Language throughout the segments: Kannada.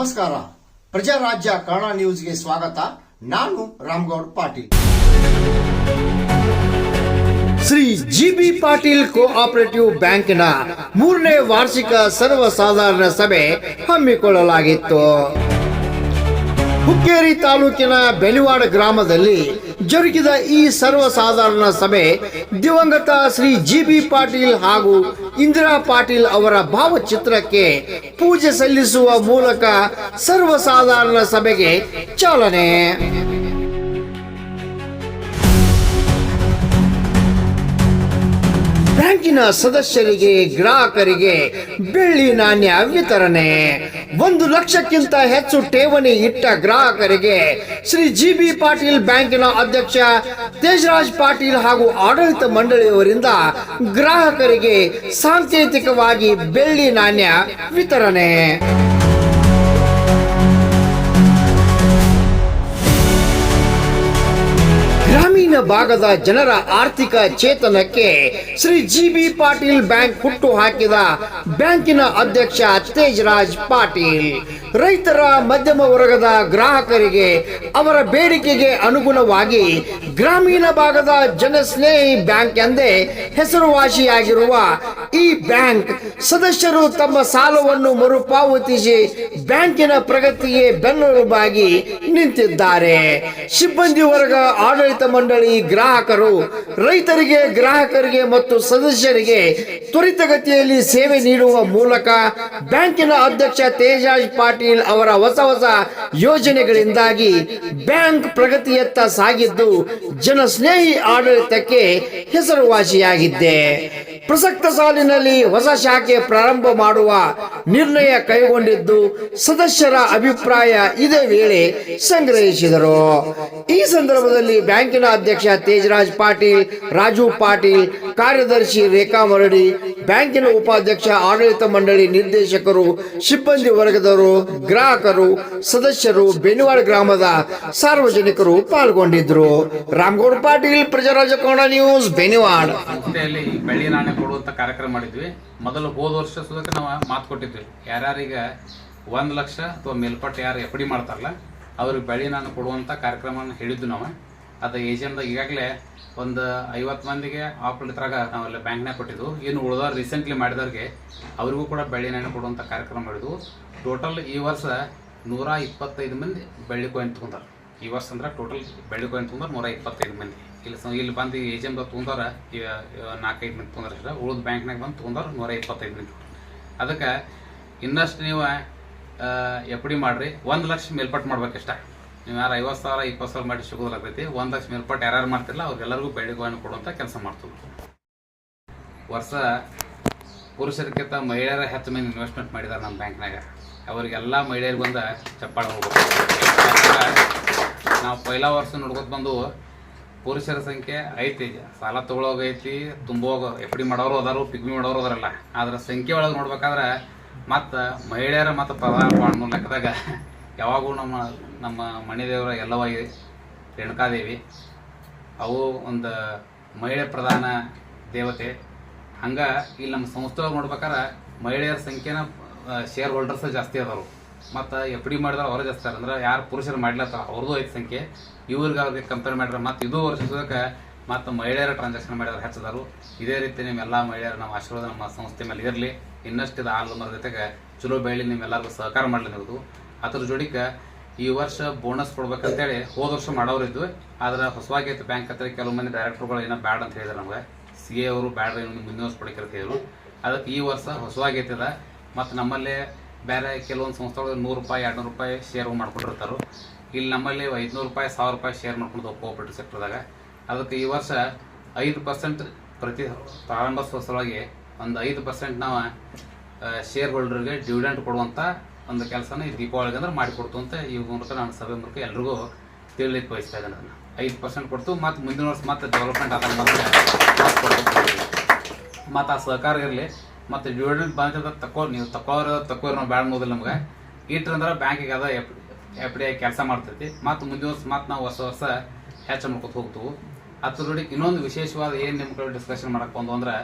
ನಮಸ್ಕಾರ. ಪ್ರಜಾರಾಜ್ಯ ಕನ್ನಡ ನ್ಯೂಸ್ಗೆ ಸ್ವಾಗತ. ನಾನು Ramagoud Patil. Shri G B Patil cooperative ಬ್ಯಾಂಕಿನ ಮೂರನೇ ವಾರ್ಷಿಕ ಸರ್ವಸಾಧಾರಣ ಸಭೆ ಹಮ್ಮಿಕೊಳ್ಳಲಾಗಿತ್ತು. ಹುಕ್ಕೇರಿ ತಾಲೂಕಿನ ಬೆಲಿವಾಡ ಗ್ರಾಮದಲ್ಲಿ ಜರುಗಿದ ಈ ಸರ್ವಸಾಧಾರಣ ಸಭೆ ದಿವಂಗತ ಶ್ರೀ ಜಿ ಬಿ ಪಾಟೀಲ್ ಹಾಗೂ ಇಂದಿರಾ ಪಾಟೀಲ್ ಅವರ ಭಾವಚಿತ್ರಕ್ಕೆ ಪೂಜೆ ಸಲ್ಲಿಸುವ ಮೂಲಕ ಸರ್ವಸಾಧಾರಣ ಸಭೆಗೆ ಚಾಲನೆ. ಬ್ಯಾಂಕಿನ ಸದಸ್ಯರಿಗೆ, ಗ್ರಾಹಕರಿಗೆ ಬೆಳ್ಳಿ ನಾಣ್ಯ ವಿತರಣೆ. ಒಂದು ಲಕ್ಷಕ್ಕಿಂತ ಹೆಚ್ಚು ಠೇವಣಿ ಇಟ್ಟ ಗ್ರಾಹಕರಿಗೆ ಶ್ರೀ ಜಿ ಬಿ ಪಾಟೀಲ್ ಬ್ಯಾಂಕಿನ ಅಧ್ಯಕ್ಷ ತೇಜರಾಜ್ ಪಾಟೀಲ್ ಹಾಗೂ ಆಡಳಿತ ಮಂಡಳಿಯವರಿಂದ ಗ್ರಾಹಕರಿಗೆ ಸಾಂಕೇತಿಕವಾಗಿ ಬೆಳ್ಳಿ ನಾಣ್ಯ ವಿತರಣೆ. ಭಾಗದ ಜನರ ಆರ್ಥಿಕ ಚೇತನಕ್ಕೆ Shri G B Patil bank ಹುಟ್ಟು ಹಾಕಿದ ಬ್ಯಾಂಕಿನ ಅಧ್ಯಕ್ಷ ತೇಜರಾಜ್ ಪಾಟೀಲ್. ರೈತರ ಮಧ್ಯಮ ವರ್ಗದ ಗ್ರಾಹಕರಿಗೆ ಅವರ ಬೇಡಿಕೆಗೆ ಅನುಗುಣವಾಗಿ ಗ್ರಾಮೀಣ ಭಾಗದ ಜನಸ್ನೇಹಿ ಬ್ಯಾಂಕ್ ಎಂದೇ ಹೆಸರುವಾಸಿಯಾಗಿರುವ ಈ ಬ್ಯಾಂಕ್ ಸದಸ್ಯರು ತಮ್ಮ ಸಾಲವನ್ನು ಮರುಪಾವತಿಸಿ ಬ್ಯಾಂಕಿನ ಪ್ರಗತಿಗೆ ಬೆನ್ನೆಲುಬಾಗಿ ನಿಂತಿದ್ದಾರೆ. ಸಿಬ್ಬಂದಿ ವರ್ಗ ಆಡಳಿತ ಮಂಡಳಿ ಗ್ರಾಹಕರು ರೈತರಿಗೆ, ಗ್ರಾಹಕರಿಗೆ ಮತ್ತು ಸದಸ್ಯರಿಗೆ ತ್ವರಿತಗತಿಯಲ್ಲಿ ಸೇವೆ ನೀಡುವ ಮೂಲಕ ಬ್ಯಾಂಕಿನ ಅಧ್ಯಕ್ಷ ತೇಜಾಜ್ ಪಾಟೀಲ್ ಅವರ ಹೊಸ ಹೊಸ ಯೋಜನೆಗಳಿಂದಾಗಿ ಬ್ಯಾಂಕ್ ಪ್ರಗತಿಯತ್ತ ಸಾಗಿದ್ದು ಜನಸ್ನೇಹಿ ಆಡಳಿತಕ್ಕೆ ಹೆಸರುವಾಸಿಯಾಗಿದ್ದೆ. ಪ್ರಸಕ್ತ ಸಾಲಿನಲ್ಲಿ ಹೊಸ ಶಾಖೆ ಪ್ರಾರಂಭ ಮಾಡುವ ನಿರ್ಣಯ ಕೈಗೊಂಡಿದ್ದು ಸದಸ್ಯರ ಅಭಿಪ್ರಾಯ ಇದೇ ವೇಳೆ ಸಂಗ್ರಹಿಸಿದರು. ಈ ಸಂದರ್ಭದಲ್ಲಿ ಬ್ಯಾಂಕಿನ ಅಧ್ಯಕ್ಷ ತೇಜರಾಜ್ ಪಾಟೀಲ್, ರಾಜು ಪಾಟೀಲ್, ಕಾರ್ಯದರ್ಶಿ ರೇಖಾ ಮರಡಿ ಬ್ಯಾಂಕಿನ ಉಪಾಧ್ಯಕ್ಷ, ಆಡಳಿತ ಮಂಡಳಿ ನಿರ್ದೇಶಕರು, ಸಿಬ್ಬಂದಿ ವರ್ಗದವರು, ಗ್ರಾಹಕರು, ಸದಸ್ಯರು ಬೆನಿವಾಡ ಗ್ರಾಮದ ಸಾರ್ವಜನಿಕರು ಪಾಲ್ಗೊಂಡಿದ್ರು ರಾಮಗೌಡ ಪಾಟೀಲ್ ಪ್ರಜಾರಾಜ ಕನ್ನಡ ನ್ಯೂಸ್ ಬೆನಿವಾಡ ಬೆಳ್ಳಿ ನಾಣ್ಯ ಕೊಡುವಂತ ಕಾರ್ಯಕ್ರಮ ಮಾಡಿದ್ವಿ. ಮೊದಲು ಹೋದ ವರ್ಷ ಸುದಕ್ಕೆ ನಾವು ಮಾತು ಕೊಟ್ಟಿದ್ವಿ. ಯಾರ್ಯಾರೀಗ ಒಂದು ಲಕ್ಷ ಅಥವಾ ಮೇಲ್ಪಟ್ಟು ಯಾರು ಎಫ್ ಡಿ ಮಾಡ್ತಾರಲ್ಲ, ಅವ್ರಿಗೆ ಬೆಳ್ಳಿ ನಾಣ್ಯ ಕೊಡುವಂಥ ಕಾರ್ಯಕ್ರಮನ ಹೇಳಿದ್ದು ನಾವು. ಅದು ಏಜೆಂಟ್ದಾಗ ಈಗಾಗಲೇ ಒಂದು ಐವತ್ತು ಮಂದಿಗೆ ಆಪರೇಟರಾಗ ನಾವೆಲ್ಲ ಬ್ಯಾಂಕ್ನಾಗ ಕೊಟ್ಟಿದ್ವು. ಇನ್ನು ಉಳಿದವ್ರು ರೀಸೆಂಟ್ಲಿ ಮಾಡಿದವ್ರಿಗೆ ಅವ್ರಿಗೂ ಕೂಡ ಬೆಳ್ಳಿ ನಾಣ್ಯ ಕೊಡುವಂಥ ಕಾರ್ಯಕ್ರಮ ಮಾಡಿದ್ವು. ಟೋಟಲ್ ಈ ವರ್ಷ ನೂರ ಇಪ್ಪತ್ತೈದು ಮಂದಿ ಬೆಳ್ಳಿ ಕೊಯ್ನ್ ತೊಗೊಂಡಾರ. ಈ ವರ್ಷ ಅಂದ್ರೆ ಟೋಟಲ್ ಬೆಳ್ಳಿ ಕೊಯ್ನ್ ತೊಗೊಂಡ್ರೆ ನೂರ ಇಪ್ಪತ್ತೈದು ಮಂದಿ. ಇಲ್ಲಿ ಇಲ್ಲಿ ಬಂದು ಏಜೆಂಟ್ ತೊಗೊಂಡಾರ ನಾಲ್ಕೈದು ಮಂದಿ ತೊಗೊಂಡ್ರ ಉಳಿದ ಬ್ಯಾಂಕ್ನಾಗ ಬಂದು ತೊಗೊಂಡಾರ ನೂರ ಇಪ್ಪತ್ತೈದು ಮಂದಿ. ಅದಕ್ಕೆ ಇನ್ನಷ್ಟು ನೀವು ಡಿ ಮಾಡ್ರಿ. ಒಂದು ಲಕ್ಷ ಮೇಲ್ಪಟ್ಟು ಮಾಡ್ಬೇಕಷ್ಟ ನೀವು ಯಾರು ಐವತ್ತು ಸಾವಿರ, ಇಪ್ಪತ್ತು ಸಾವಿರ ಮಾಡಿ ಸಿಗೋದಾಗ್ತೈತಿ ಒಂದು ಲಕ್ಷ ಮೇಲ್ಪಟ್ಟು ಯಾರ್ಯಾರು ಮಾಡ್ತಿರಲ್ಲ ಅವ್ರಿಗೆಲ್ಲರಿಗೂ ಬೆಳ್ಳಿ ಕಾಯಿನ್ ಕೊಡುವಂಥ ಕೆಲಸ ಮಾಡ್ತೀವಿ ವರ್ಷ ಪುರುಷರಿಗಿಂತ ಮಹಿಳೆಯರ ಹೆಚ್ಚು ಮೇಲೆ ಇನ್ವೆಸ್ಟ್ಮೆಂಟ್ ಮಾಡಿದ್ದಾರೆ ನಮ್ಮ ಬ್ಯಾಂಕ್ನಾಗ ಅವರಿಗೆಲ್ಲ ಮಹಿಳೆಯರಿಗೆ ಬಂದ ಚಪ್ಪಾಳ ಹೋಗ್ಬೇಕು ನಾವು ಪೈಲ ವರ್ಷ ನೋಡ್ಕೊತ ಬಂದು ಪುರುಷರ ಸಂಖ್ಯೆ ಐತಿ. ಸಾಲ ತೊಗೊಳೋಗೈತಿ ತುಂಬೋಗ ಎಫ್ ಡಿ ಮಾಡೋರು ಅದಾರು ಪಿಗ್ಮಿ ಮಾಡೋರು ಅದಾರಲ್ಲ. ಆದ್ರೆ ಸಂಖ್ಯೆ ಒಳಗೆ ನೋಡ್ಬೇಕಾದ್ರೆ ಮತ್ತು ಮಹಿಳೆಯರ ಮತ್ತು ಪ್ರಧಾನ ಲೆಕ್ಕದಾಗ ಯಾವಾಗೂ ನಮ್ಮ ನಮ್ಮ ಮಣಿದೇವರ ದೇವರ ಎಲ್ಲವಾಗಿ ರೇಣುಕಾದೇವಿ. ಅವು ಒಂದು ಮಹಿಳೆ ಪ್ರಧಾನ ದೇವತೆ. ಹಂಗ ಇಲ್ಲಿ ನಮ್ಮ ಸಂಸ್ಥೆ ನೋಡ್ಬೇಕಾರೆ ಮಹಿಳೆಯರ ಸಂಖ್ಯೆನ ಶೇರ್ ಹೋಲ್ಡರ್ಸ್ ಜಾಸ್ತಿ ಅದಾರು ಮತ್ತು ಎಫ್ ಡಿ ಮಾಡಿದ್ರೆ ಅವರೇ ಜಾಸ್ತಿ ಅದಾರ. ಯಾರು ಪುರುಷರು ಮಾಡ್ಲತ್ತಾರ ಅವ್ರದ್ದು ಐದು ಸಂಖ್ಯೆ. ಇವ್ರಿಗೆ ಅವ್ರಿಗೆ ಕಂಪೇರ್ ಮಾಡಿದ್ರೆ ಮತ್ತು ಇದು ವರ್ಷಕ್ಕೆ ಮತ್ತು ಮಹಿಳೆಯರ ಟ್ರಾನ್ಸಾಕ್ಷನ್ ಮಾಡಿದ್ರೆ ಹೆಚ್ಚದಾರು. ಇದೇ ರೀತಿ ನಿಮ್ಮೆಲ್ಲ ಮಹಿಳೆಯರ ನಮ್ಮ ಆಶೀರ್ವಾದ ನಮ್ಮ ಸಂಸ್ಥೆ ಮೇಲೆ ಇರಲಿ. ಇನ್ನಷ್ಟು ಇದು ಆಲ್ ಮರ ಜೊತೆಗೆ ಚಲೋ ಬೆಳಿ ನಿಮ್ಮೆಲ್ಲರಿಗೂ ಸಹಕಾರ ಮಾಡಲಿ ನಿಮ್ಮದು ಅದ್ರ ಜೋಡಿಗೆ ಈ ವರ್ಷ ಬೋನಸ್ ಕೊಡ್ಬೇಕಂತೇಳಿ ಹೋದ ವರ್ಷ ಮಾಡೋರಿದ್ವಿ ಆದ್ರೆ ಹೊಸವಾಗಿ ಬ್ಯಾಂಕ್ ಹತ್ರ ಕೆಲವು ಮಂದಿ ಡೈರೆಕ್ಟರ್ಗಳು ಏನೋ ಬ್ಯಾಡ್ ಅಂತ ಹೇಳಿದ್ರು ನಮ್ಗೆ. ಸಿ ಎ ಅವರು ಬ್ಯಾಡ್ ಮುಂದಿನ ವರ್ಷ ಕೊಡಕ್ಕೆ ಹೇಳಿದ್ರು. ಅದಕ್ಕೆ ಈ ವರ್ಷ ಹೊಸವಾಗೈತದ ಮತ್ತು ನಮ್ಮಲ್ಲಿ ಬೇರೆ ಕೆಲವೊಂದು ಸಂಸ್ಥೆಗಳು ನೂರು ರೂಪಾಯಿ ಎರಡು ರೂಪಾಯಿ ಶೇರ್ ಮಾಡ್ಕೊಂಡಿರ್ತಾರೆ. ಇಲ್ಲಿ ನಮ್ಮಲ್ಲಿ ಐದುನೂರು ರೂಪಾಯಿ, ಸಾವಿರ ರೂಪಾಯಿ ಶೇರ್ ಮಾಡ್ಕೊಂಡು ಕೋಆಪರೇಟಿವ್ ಸೆಕ್ಟರ್ದಾಗ ಅದಕ್ಕೆ ಈ ವರ್ಷ ಐದು ಪರ್ಸೆಂಟ್ ಪ್ರತಿ ಪ್ರಾರಂಭ ಸಲುವಾಗಿ ಒಂದು ಐದು ಪರ್ಸೆಂಟ್ ನಾವು ಶೇರ್ ಹೋಲ್ಡರ್ಗೆ ಡಿವಿಡೆಂಟ್ ಕೊಡುವಂಥ ಒಂದು ಕೆಲಸನ ಈ ದೀಪಾವಳಿಗೆ ಅಂದ್ರೆ ಮಾಡಿಕೊಡ್ತು ಅಂತ ಈ ಮೂಲಕ ನಾನು ಸಭೆ ಮೂಲಕ ಎಲ್ರಿಗೂ ತಿಳಿಲಿಕ್ಕೆ ಬಯಸ್ತಾ ಇದ್ದೇನೆ ಅದನ್ನು. ಐದು ಪರ್ಸೆಂಟ್ ಕೊಡ್ತು ಮತ್ತು ಮುಂದಿನ ವರ್ಷ ಮತ್ತೆ ಡೆವಲಪ್ಮೆಂಟ್ ಆದಾಗ ಮತ್ತು ಆ ಸಹಕಾರ ಇರಲಿ. ಮತ್ತು ಡಿವಿಡೆಂಟ್ ಬಂದ ತಕೋ, ನೀವು ತಕ್ಕೋರು ತಕೋರ್ ನಾವು ಬ್ಯಾಡ ಅನ್ನೋದಿಲ್ಲ ನಮ್ಗೆ. ಇಟ್ರಂದ್ರೆ ಬ್ಯಾಂಕಿಗೆ ಅದ ಎಫ್ ಎಫ್ ಡಿ ಕೆಲಸ ಮಾಡ್ತೈತಿ. ಮತ್ತು ಮುಂದಿನ ವರ್ಷ ಮತ್ತು ನಾವು ಹೊಸ ವರ್ಷ ಹೆಚ್ಚು ಮಾಡ್ಕೊತ ಹೋಗ್ತೀವಿ. ಅದ್ರ ನೋಡಿ ಇನ್ನೊಂದು ವಿಶೇಷವಾದ ಏನು ನಿಮ್ಮ ಕಡೆ ಡಿಸ್ಕಷನ್ ಮಾಡಕ್ಕೆ ಬಂದು ಅಂದ್ರೆ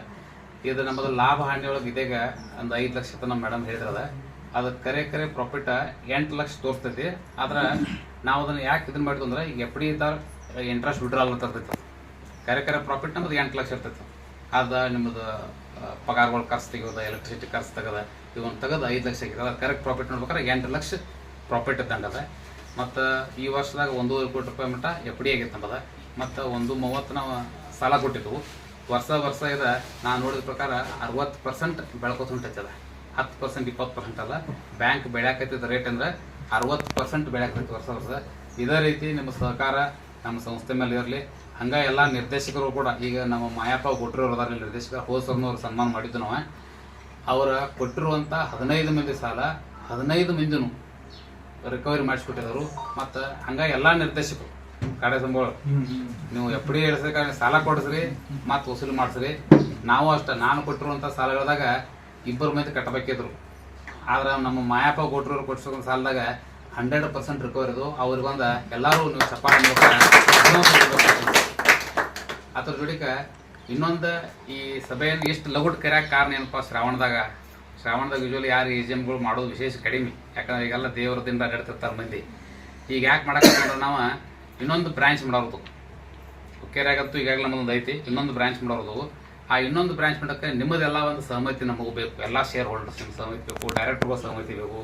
ಇದು ನಮ್ಮದು ಲಾಭ ಹಾನಿ ಒಳಗೆ ಇದೀಗ ಒಂದು ಐದು ಲಕ್ಷ ತನಕ ಮೇಡಮ್ ಹೇಳಿದ್ರದ ಅದಕ್ಕೆ ಕರೆ ಕರೆ ಪ್ರಾಫಿಟ್ ಎಂಟು ಲಕ್ಷ ತೋರಿಸ್ತೈತಿ. ಆದ್ರೆ ನಾವು ಅದನ್ನ ಯಾಕೆ ಇದನ್ನ ಮಾಡಿದ್ವಿ ಅಂದ್ರೆ ಈಗ ಎಫ್ ಡಿ ಇಂಟ್ರೆಸ್ಟ್ ವಿಡ್ರಾಲ್ ಅಂತ ಇರ್ತೈತಿ. ಕರೆ ಕರೆ ಪ್ರಾಫಿಟ್ ನಮ್ದು ಎಂಟು ಲಕ್ಷ ಇರ್ತೈತಿ. ಅದ ನಿಮ್ಮದು ಪಗಾರಗಳು ಖರ್ಚು ತೆಗೋದು ಎಲೆಕ್ಟ್ರಿಸಿಟಿ ಖರ್ಚು ತೆಗದ ಇವನ್ ತೆಗೆದು ಐದು ಲಕ್ಷ ಆಗಿದೆ. ಅದ್ರ ಕರೆಕ್ಟ್ ಪ್ರಾಫಿಟ್ ನೋಡ್ಬೇಕಾದ್ರೆ ಎಂಟು ಲಕ್ಷ ಪ್ರಾಫಿಟ್ ಇದ್ದಂಗದ ಮತ್ತು ಈ ವರ್ಷದಾಗ ಒಂದೂವರೆ ಕೋಟಿ ರೂಪಾಯಿ ಮಟ್ಟ ಎಫ್ ಡಿ ಆಗೈತೆ ನಮ್ಮದ ಮತ್ತು ಒಂದು ಮೂವತ್ತು ನಾವು ಸಾಲ ಕೊಟ್ಟಿದ್ವು. ವರ್ಷ ವರ್ಷ ಇದೆ ನಾನು ನೋಡಿದ ಪ್ರಕಾರ ಅರವತ್ತು ಪರ್ಸೆಂಟ್ ಬೆಳ್ಕೊತ ಹೊಂಟೈತೆ ಅದ. ಹತ್ತು ಪರ್ಸೆಂಟ್ ಇಪ್ಪತ್ತು ಪರ್ಸೆಂಟ್ ಅಲ್ಲ ಬ್ಯಾಂಕ್ ಬೆಳ್ಯಾಕತ್ತಿದ್ದ ರೇಟ್ ಅಂದ್ರೆ ಅರವತ್ತು ಪರ್ಸೆಂಟ್ ಬೆಳೆಯಕೈತಿ ವರ್ಷ ವರ್ಷ. ಇದೇ ರೀತಿ ನಿಮ್ಮ ಸಹಕಾರ ನಮ್ಮ ಸಂಸ್ಥೆ ಮೇಲೆ ಇರಲಿ. ಹಂಗ ಎಲ್ಲ ನಿರ್ದೇಶಕರು ಕೂಡ ಈಗ ನಮ್ಮ ಮಾಯಪ್ಪ ಕೊಟ್ಟಿರೋರು ಅದಾರ ನಿರ್ದೇಶಕರು ಅವ್ರು ಸನ್ಮಾನ ಮಾಡಿದ್ದು ನಾವು. ಅವರ ಕೊಟ್ಟಿರುವಂಥ ಹದಿನೈದು ಮಂದಿ ಸಾಲ ಹದಿನೈದು ಮಂದಿನೂ ರಿಕವರಿ ಮಾಡಿಸ್ಕೊಟ್ಟಿದ್ರು ಮತ್ತು ಹಂಗ ಎಲ್ಲ ನಿರ್ದೇಶಕರು ಕಡೆ ಸಂಬಳ. ನೀವು ಎಫ್ ಡಿ ಇಳಿಸ್ಬೇಕಾದ್ರೆ ಸಾಲ ಕೊಡಿಸ್ರಿ ಮತ್ತು ವಸೂಲಿ ಮಾಡಿಸ್ರಿ. ನಾವು ಅಷ್ಟೇ ನಾನು ಕೊಟ್ಟಿರುವಂಥ ಸಾಲಗಳದಾಗ ಇಬ್ಬರು ಮಂದಿ ಕಟ್ಟಬೇಕಿದ್ರು. ಆದ್ರೆ ನಮ್ಮ ಮಾಯಪ್ಪ ಕೊಟ್ಟರು ಕೊಡ್ಸೋ ಸಾಲದಾಗ ಹಂಡ್ರೆಡ್ ಪರ್ಸೆಂಟ್ ರಿಕವರ್ ಇದು ಅವ್ರಿಗೊಂದು ಎಲ್ಲರೂ ನೀವು ಚಪ್ಪಾಳೆ ಅದ್ರ ಜೋಡಿಕ ಇನ್ನೊಂದು ಈ ಸಭೆಯನ್ನು ಎಷ್ಟು ಲಗುಟ್ ಕರ್ಯಾಕ ಕಾರಣ ಏನಪ್ಪ ಶ್ರಾವಣದಾಗ? ಶ್ರಾವಣದಾಗ ಯೂಶ್ವಲಿ ಯಾರು ಎ ಜಿ ಎಮ್ಗಳು ಮಾಡೋದು ವಿಶೇಷ ಕಡಿಮೆ. ಯಾಕಂದ್ರೆ ಈಗೆಲ್ಲ ದೇವರದಿಂದ ನಡೆತಿರ್ತಾರೆ ಮಂದಿ. ಈಗ ಯಾಕೆ ಮಾಡಕ್ಕೆ ನಾವು? ಇನ್ನೊಂದು ಬ್ರಾಂಚ್ ಮಾಡೋರ್ದು ಹುಕ್ಕೇರಿಯಾಗಂತೂ ಈಗಾಗಲೇ ನಮ್ಮದೊಂದು ಐತಿ. ಇನ್ನೊಂದು ಬ್ರಾಂಚ್ ಮಾಡೋದು ಆ ಇನ್ನೊಂದು ಬ್ರಾಂಚ್ ಮಟ್ಟಕ್ಕೆ ನಿಮ್ಮದೆಲ್ಲ ಒಂದು ಸಹಮತಿ ನಮಗೆ ಬೇಕು. ಎಲ್ಲ ಶೇರ್ ಹೋಲ್ಡರ್ಸ್ ನಿಮ್ಮ ಸಹಮತಿ ಬೇಕು ಡೈರೆಕ್ಟರ್ಗಳು ಸಹಮತಿ ಬೇಕು.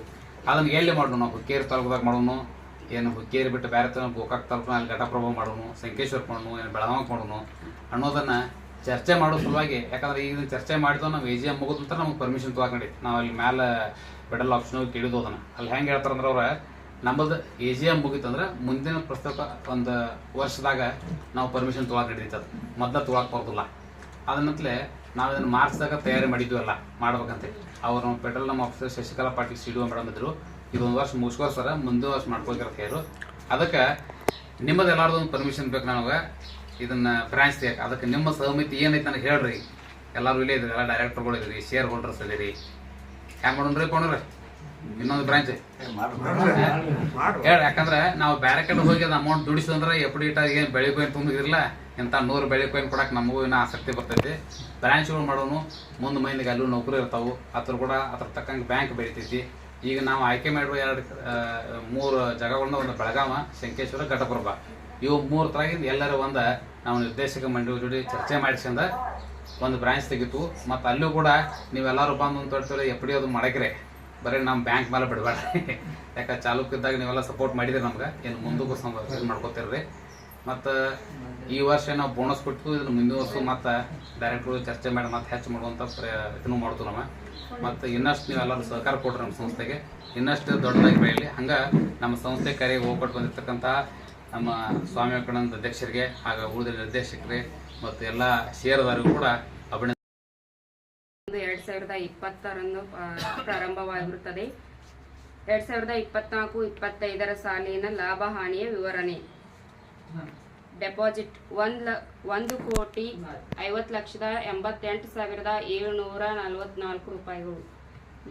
ಅದನ್ನು ಎಲ್ಲಿ ಮಾಡೋಣ ನಾವು ಹುಕ್ಕೇರಿ ತಾಲೂಕದಾಗ ಮಾಡೋಣ ಏನು ಹುಕ್ಕೇರಿ ಬಿಟ್ಟು ಬೇರೆ ತಾಲೂಕು ಗೋಕಾಕ್ ತಾಲೂಕಿನ ಅಲ್ಲಿ ಘಟಪ್ರಭ ಮಾಡೋಣ ಸಂಕೇಶ್ವರ ಮಾಡೋಣ ಏನು ಬೆಳಗಾವಿ ಮಾಡೋಣ ಅನ್ನೋದನ್ನು ಚರ್ಚೆ ಮಾಡೋ ಸಲುವಾಗಿ, ಯಾಕಂದ್ರೆ ಈಗ ಚರ್ಚೆ ಮಾಡಿದ್ವು ನಾವು ಎ ಜಿ ಎಂ ಮುಗಿದ ನಮ್ಗೆ ಪರ್ಮಿಷನ್ ತೊಗೊಂಡು ನಾವು ಅಲ್ಲಿ ಮೇಲೆ ಫೆಡರಲ್ ಆಪ್ಷನ್ ಹೋಗಿ ಅದನ್ನ. ಅಲ್ಲಿ ಹೆಂಗೆ ಹೇಳ್ತಾರಂದ್ರೆ ಅವ್ರ, ನಮ್ಮದು ಎ ಜಿ ಎಂ ಮುಗಿತಂದ್ರೆ ಮುಂದಿನ ಪ್ರಸ್ತುತ ಒಂದು ವರ್ಷದಾಗ ನಾವು ಪರ್ಮಿಷನ್ ತಗೊಂಡು ನಡೀತದ ಮೊದಲ ತೊಗೊಳಕ್ ಬರೋದಿಲ್ಲ. ಅದನ್ನತ್ಲೆ ನಾವು ಇದನ್ನು ಮಾರ್ಚ್ದಾಗ ತಯಾರಿ ಮಾಡಿದ್ವಲ್ಲ ಮಾಡ್ಬೇಕಂತೆ. ಅವರು ನಮ್ಮ ಪೆಟ್ರೋಲ್ ನಮ್ಮ officer Shashikala Patil C D O madam ಇದ್ರು. ಇದೊಂದು ವರ್ಷ ಮುಗಿಸ್ಕೋ ಸರ ಮುಂದೆ ವರ್ಷ ಮಾಡ್ಕೊಳ್ತಿರೋ ತಯಾರು ಅದಕ್ಕೆ ನಿಮ್ಮದು ಎಲ್ಲಾರ್ದು ಒಂದು ಪರ್ಮಿಷನ್ ಬೇಕು ನನಗೆ. ಇದನ್ನ ಬ್ರಾಂಚ್ ತೆಗೆ ಅದಕ್ಕೆ ನಿಮ್ಮ ಸಹಮತಿ ಏನೈತೆ ನನಗೆ ಹೇಳ್ರಿ. ಎಲ್ಲರೂ ಇಲ್ಲೇ ಇದ್ರಿ ಎಲ್ಲ ಡೈರೆಕ್ಟರ್ಗಳು ಇದ್ರಿ ಶೇರ್ ಹೋಲ್ಡರ್ಸ್ ಇದ್ದೀರಿ ಹ್ಯಾಂಗ ಮಾಡೋಣ್ರಿ ಕೊಂಡ್ರೆ ಇನ್ನೊಂದು ಬ್ರಾಂಚ್ ಹೇಳಿ ಯಾಕಂದ್ರೆ ನಾವು ಬ್ಯಾರೆ ಕಡೆ ಹೋಗಿ ಅದು ಅಮೌಂಟ್ ದುಡಿಸಿದ್ರೆ ಎಪ್ಪಡಿ ಇಟ್ಟಾಗ ಏನು ಬೆಳೆ ಅಂತ ತುಂಬಿದಿರಲ್ಲ ಇಂಥ ನೂರು ಬೆಳೆ ಕೊಯ್ನ್ ಕೊಡಕ್ಕೆ ನಮಗೂ ಇನ್ನೂ ಆಸಕ್ತಿ ಬರ್ತೈತಿ. ಬ್ರಾಂಚ್ಗಳು ಮಾಡೋನು, ಮುಂದೆ ಮೈನಿಗೆ ಅಲ್ಲೂ ನೌಕರಿ ಇರ್ತಾವು, ಅದ್ರ ಕೂಡ ಅದ್ರ ತಕ್ಕಂಗೆ ಬ್ಯಾಂಕ್ ಬೆಳಿತೈತಿ. ಈಗ ನಾವು ಆಯ್ಕೆ ಮಾಡಿರುವ ಎರಡು ಮೂರು ಜಾಗಗಳನ್ನ ಒಂದು ಬೆಳಗಾವ, ಶಂಕೇಶ್ವರ, ಘಟಪ್ರಭ. ಇವು ಮೂರು ತರಾಗಿಂದ ಎಲ್ಲರೂ ಒಂದು ನಾವು ನಿರ್ದೇಶಕ ಮಂಡಳಿ ಜೋಡಿ ಚರ್ಚೆ ಮಾಡಿಸಿಂದ ಒಂದು ಬ್ರಾಂಚ್ ತೆಗಿತು. ಮತ್ತು ಅಲ್ಲೂ ಕೂಡ ನೀವೆಲ್ಲರೂ ಬಂದು ಅಂತ ಹೇಳ್ತೀವಿ ಎಪ್ಪಡಿ ಅದು ಮಾಡಕ್ರೆ. ಬರೀ ನಮ್ಮ ಬ್ಯಾಂಕ್ ಮೇಲೆ ಬಿಡಬೇಡ ಯಾಕೆ ಚಾಲೂಕಿದ್ದಾಗ ನೀವೆಲ್ಲ ಸಪೋರ್ಟ್ ಮಾಡಿದ್ರೆ ನಮ್ಗೆ ಏನು ಮುಂದಕ್ಕೂ ಸಂಬಂಧ ಮಾಡ್ಕೋತಿರ್ರಿ. ಮತ್ತು ಈ ವರ್ಷ ನಾವು ಬೋನಸ್ ಕೊಟ್ಟು ಇದನ್ನು ಮುಂದಿನ ವರ್ಷ ಮತ್ತು ಡೈರೆಕ್ಟ್ರು ಚರ್ಚೆ ಮಾಡಿ ಮತ್ತೆ ಹೆಚ್ಚು ಮಾಡುವಂಥ ಇದನ್ನು ಮಾಡ್ತು ನಮ್ಮ. ಮತ್ತು ಇನ್ನಷ್ಟು ನೀವೆಲ್ಲರೂ ಸಹಕಾರ ಕೊಡ್ರಿ ನಮ್ಮ ಸಂಸ್ಥೆಗೆ. ಇನ್ನಷ್ಟು ದೊಡ್ಡದಾಗಿ ಬೆಳೀಲಿ. ಹಂಗೆ ನಮ್ಮ ಸಂಸ್ಥೆ ಕರೆಗೆ ಹೋಗ್ಕೊಟ್ಟು ಬಂದಿರ್ತಕ್ಕಂಥ ನಮ್ಮ ಸ್ವಾಮಿ ವಿವೇಕಾನಂದ ಅಧ್ಯಕ್ಷರಿಗೆ ಹಾಗೂ ಉಳಿದ ನಿರ್ದೇಶಕರಿಗೆ ಮತ್ತು ಎಲ್ಲ ಷೇರುದಾರರಿಗೂ ಕೂಡ ಅಭಿನಂದ ಎರಡ್ ಸಾವಿರದ ಇಪ್ಪತ್ತರಂದು ಪ್ರಾರಂಭವಾಗಿರುತ್ತದೆ. ಎರಡ್ ಸಾವಿರದ ಇಪ್ಪತ್ನಾಲ್ಕು, ಇಪ್ಪತ್ತೈದರ ಸಾಲಿನ ಲಾಭ ಹಾನಿಯ ವಿವರಣೆ. ಡೆಪಾಸಿಟ್ ಒಂದ್ ಒಂದು ಕೋಟಿ ಐವತ್ತು ಲಕ್ಷದ ಎಂಬತ್ತೆಂಟು ಸಾವಿರದ ಏಳುನೂರ ನಲವತ್ನಾಲ್ಕು ರೂಪಾಯಿಗಳು.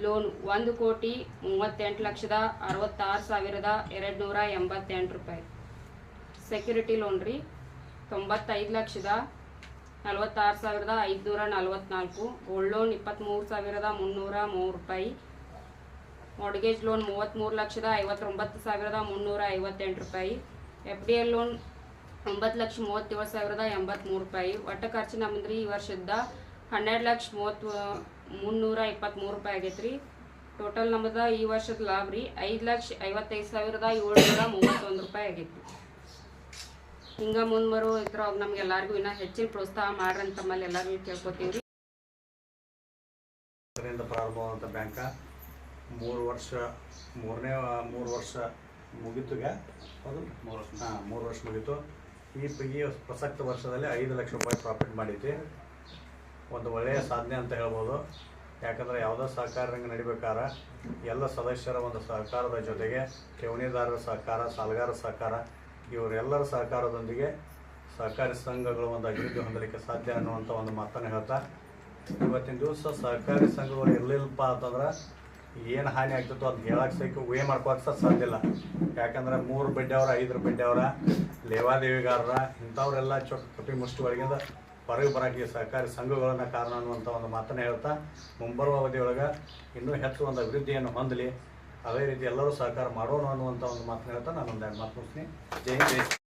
ಲೋನ್ ಒಂದು ಕೋಟಿ ಮೂವತ್ತೆಂಟು ಲಕ್ಷದ ಅರವತ್ತಾರು ಸಾವಿರದ ಎರಡು ನೂರ ಎಂಬತ್ತೆಂಟು ರೂಪಾಯಿ. ಸೆಕ್ಯೂರಿಟಿ ಲೋನ್ ರೀ. ತೊಂಬತ್ತೈದು ಲಕ್ಷದ ನಲವತ್ತಾರು ಸಾವಿರದ ಐದುನೂರ ನಲವತ್ನಾಲ್ಕು. ಗೋಲ್ಡ್ ಲೋನ್ ಇಪ್ಪತ್ತ್ಮೂರು ಸಾವಿರದ ಮುನ್ನೂರ ಮೂರು ರೂಪಾಯಿ. ಮಾರ್ಗೇಜ್ ಲೋನ್ ಮೂವತ್ತ್ಮೂರು ಲಕ್ಷದ ಐವತ್ತೊಂಬತ್ತು ಸಾವಿರದ ಮುನ್ನೂರ ಐವತ್ತೆಂಟು ರೂಪಾಯಿ. ಎಫ್ ಡಿ ಎಲ್ ಲೋನ್ ಒಂಬತ್ತು ಲಕ್ಷ ಮೂವತ್ತೇಳು ಸಾವಿರದ ಎಂಬತ್ತ್ಮೂರು ರೂಪಾಯಿ. ಒಟ್ಟು ಖರ್ಚು ನಮ್ಮದ್ರಿ ಈ ವರ್ಷದ ಹನ್ನೆರಡು ಲಕ್ಷ ಮೂವತ್ತು, ಮುನ್ನೂರ ಇಪ್ಪತ್ತ್ಮೂರು ರೂಪಾಯಿ ಆಗೈತೆ ರೀ ಟೋಟಲ್ ನಮ್ಮದ ಈ ವರ್ಷದ ಲಾಭ ರೀ ಐದು ಲಕ್ಷ ಐವತ್ತೈದು ಸಾವಿರದ ಏಳ್ನೂರ ಮೂವತ್ತೊಂದು ರೂಪಾಯಿ ಆಗೈತಿ ಮುಂದುವರು ಇದ್ರೆ ಅವಾಗ ನಮ್ಗೆ ಎಲ್ಲರಿಗೂ ಇನ್ನೂ ಹೆಚ್ಚಿನ ಪ್ರೋತ್ಸಾಹ ಮಾಡ್ರಿ ಅಂತ ತಮ್ಮಲ್ಲಿ ಎಲ್ಲರಿಗೂ ಕೇಳ್ಕೊತೀವಿ ರೀ ಪ್ರಾರಂಭವಾದಂಥ ಬ್ಯಾಂಕ ಮೂರು ವರ್ಷ, ಮೂರನೇ, ಮೂರು ವರ್ಷ ಮುಗೀತುಗ? ಅದು ಮೂರು ವರ್ಷ ಹಾಂ ಮೂರು ವರ್ಷ ಮುಗೀತು. ಈ ಈ ಪ್ರಸಕ್ತ ವರ್ಷದಲ್ಲಿ ಐದು ಲಕ್ಷ ರೂಪಾಯಿ ಪ್ರಾಫಿಟ್ ಮಾಡಿದ್ವಿ. ಒಂದು ಒಳ್ಳೆಯ ಸಾಧನೆ ಅಂತ ಹೇಳ್ಬೋದು. ಯಾಕಂದರೆ ಯಾವುದೋ ಸಹಕಾರ ರಂಗ ನಡಿಬೇಕಾರ ಎಲ್ಲ ಸದಸ್ಯರ ಒಂದು ಸಹಕಾರದ ಜೊತೆಗೆ ಠೇವಣಿದಾರರ ಸಹಕಾರ ಸಾಲಗಾರ ಸಹಕಾರ ಇವರೆಲ್ಲರ ಸಹಕಾರದೊಂದಿಗೆ ಸಹಕಾರಿ ಸಂಘಗಳು ಒಂದು ಅಭಿವೃದ್ಧಿ ಹೊಂದಲಿಕ್ಕೆ ಸಾಧ್ಯ ಅನ್ನುವಂಥ ಒಂದು ಮಾತನ್ನು ಹೇಳ್ತಾ ಇವತ್ತಿನ ದಿವಸ ಸಹಕಾರಿ ಸಂಘಗಳು ಇರಲಿಲ್ಲಪ್ಪ ಅಂತಂದ್ರೆ ಏನು ಹಾನಿ ಆಗ್ತಿತ್ತು ಅದು ಹೇಳಕ್ಕೆ ಸಹ ವೇ ಮಾಡ್ಕೋಕ್ಕೆ ಸಹ ಸಾಧ್ಯ ಇಲ್ಲ. ಯಾಕಂದ್ರೆ ಮೂರು ಬಡ್ಡಿ ಅವರ ಐದರ ಬಡ್ಡಿ ಅವರ ಲೇವಾದೇವಿಗಾರರ, ಇಂಥವ್ರೆಲ್ಲ ಚೊಕ್ಕ ಕಪಿ ಮುಷ್ಟಿ ಒಳಗಿಂದ ಹೊರಗೆ ಬರೋಕ್ಕೆ ಸಹಕಾರಿ ಸಂಘಗಳನ್ನ ಕಾರಣ ಅನ್ನುವಂಥ ಒಂದು ಮಾತನ್ನು ಹೇಳ್ತಾ ಮುಂಬರುವ ಅವಧಿಯೊಳಗೆ ಇನ್ನೂ ಹೆಚ್ಚು ಒಂದು ಅಭಿವೃದ್ಧಿಯನ್ನು ಹೊಂದಲಿ. ಅದೇ ರೀತಿ ಎಲ್ಲರೂ ಸಹಕಾರ ಮಾಡೋಣ ಅನ್ನುವಂಥ ಒಂದು ಮಾತನ್ನು ಹೇಳ್ತಾ ನಾನು ಒಂದು ಮಾತು ಮುಗಿಸ್ತೀನಿ. ಜೈ ಜೈ